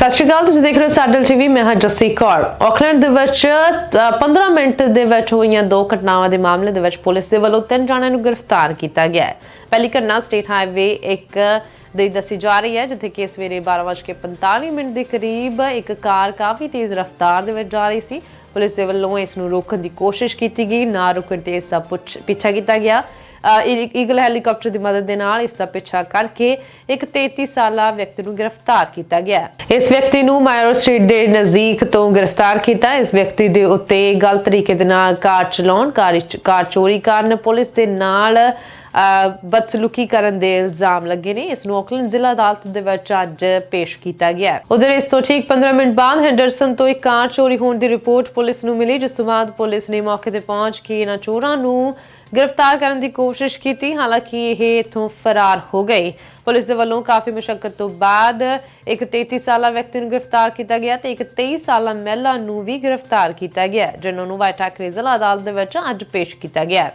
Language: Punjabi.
ਸਤਿ ਸ਼੍ਰੀ ਅਕਾਲ ਤੁਸੀਂ ਦੇਖ ਰਹੇ ਹੋ ਸਾਡਲ ਟੀਵੀ ਮੈਂ ਹਾਂ ਜੱਸੀ ਕੌਰ। ਆਕਲੈਂਡ ਦੇ ਵਿੱਚ ਅ, 15 ਮਿੰਟ ਦੇ ਵਿੱਚ ਹੋਈਆਂ ਦੋ ਘਟਨਾਵਾਂ ਦੇ ਮਾਮਲੇ ਦੇ ਵਿੱਚ ਪੁਲਿਸ ਦੇ ਵੱਲੋਂ ਤਿੰਨ ਜਣਿਆਂ ਨੂੰ ਗ੍ਰਿਫਤਾਰ ਕੀਤਾ ਗਿਆ ਹੈ। ਪਹਿਲੀ ਘਟਨਾ ਸਟੇਟ ਹਾਈਵੇ ਇੱਕ ਦੀ ਦੱਸੀ ਜਾ ਰਹੀ ਹੈ ਜਿੱਥੇ ਕਿ ਸਵੇਰੇ 12:45 ਮਿੰਟ ਦੇ ਕਰੀਬ ਇੱਕ ਕਾਰ ਕਾਫੀ ਤੇਜ਼ ਰਫ਼ਤਾਰ ਦੇ ਵਿੱਚ ਜਾ ਰਹੀ ਸੀ। ਪੁਲਿਸ ਦੇ ਵੱਲੋਂ ਇਸ ਨੂੰ ਰੋਕਣ ਦੀ ਕੋਸ਼ਿਸ਼ ਕੀਤੀ ਗਈ ਨਾ ਰੁਕਣ ਤੇ ਇਸ ਦਾ ਪੁੱਛ- ਪਿੱਛਾ ਕੀਤਾ ਗਿਆ। ਈਗਲ ਹੈਲੀਕਾਪਟਰ ਦੀ ਮਦਦ ਦੇ ਨਾਲ ਇਸ ਦਾ ਪਿੱਛਾ ਕਰਕੇ ਇੱਕ 33 ਸਾਲਾ ਵਿਅਕਤੀ ਨੂੰ ਗ੍ਰਿਫਤਾਰ ਕੀਤਾ ਗਿਆ। ਇਸ ਵਿਅਕਤੀ ਨੂੰ ਮਾਇਰੋ ਸਟਰੀਟ ਦੇ ਨਜ਼ਦੀਕ ਤੋਂ ਗ੍ਰਿਫਤਾਰ ਕੀਤਾ। ਇਸ ਵਿਅਕਤੀ ਦੇ ਉੱਤੇ ਗਲਤ ਤਰੀਕੇ ਦੇ ਨਾਲ ਕਾਰ ਚਲਾਉਣ ਕਾਰ ਚੋਰੀ ਕਰਨ, ਪੁਲਿਸ ਦੇ ਨਾਲ ਬਦਸਲੂਕੀ ਕਰਨ ਦੇ ਇਲਜ਼ਾਮ ਲੱਗੇ ਨੇ। ਇਸ ਨੂੰ ਆਕਲੈਂਡ ਜ਼ਿਲ੍ਹਾ ਅਦਾਲਤ ਦੇ ਵਿੱਚ ਅੱਜ ਪੇਸ਼ ਕੀਤਾ ਗਿਆ ਉਧਰ ਇਸ ਤੋਂ ਠੀਕ 15 ਮਿੰਟ ਬਾਅਦ ਹੈਂਡਰਸਨ ਤੋਂ ਇੱਕ ਕਾਰ ਚੋਰੀ ਹੋਣ ਦੀ ਰਿਪੋਰਟ ਪੁਲਿਸ ਨੂੰ ਮਿਲੀ, ਜਿਸ ਤੋਂ ਬਾਅਦ ਪੁਲਿਸ ਨੇ ਮੌਕੇ ਤੇ ਪਹੁੰਚ ਕੇ ਇਹਨਾਂ ਚੋਰਾਂ ਨੂੰ ਗ੍ਰਿਫਤਾਰ ਕਰਨ ਦੀ ਕੋਸ਼ਿਸ਼ ਕੀਤੀ। ਹਾਲਾਂਕਿ ਇਹ ਇਥੋਂ ਫਰਾਰ ਹੋ ਗਏ। ਪੁਲਿਸ ਦੇ ਵੱਲੋਂ ਕਾਫੀ ਮੁਸ਼ਕਲ ਤੋਂ ਬਾਅਦ ਇੱਕ 33 ਸਾਲਾ ਵਿਅਕਤੀ ਨੂੰ ਗ੍ਰਿਫਤਾਰ ਕੀਤਾ ਗਿਆ ਤੇ ਇੱਕ 23 ਸਾਲਾ ਮਹਿਲਾ ਨੂੰ ਵੀ ਗ੍ਰਿਫਤਾਰ ਕੀਤਾ ਗਿਆ ਜਿਨ੍ਹਾਂ ਨੂੰ ਵਾਈਟਾ ਜ਼ਿਲ੍ਹਾ ਅਦਾਲਤ ਦੇ ਵਿੱਚ ਅੱਜ ਪੇਸ਼ ਕੀਤਾ ਗਿਆ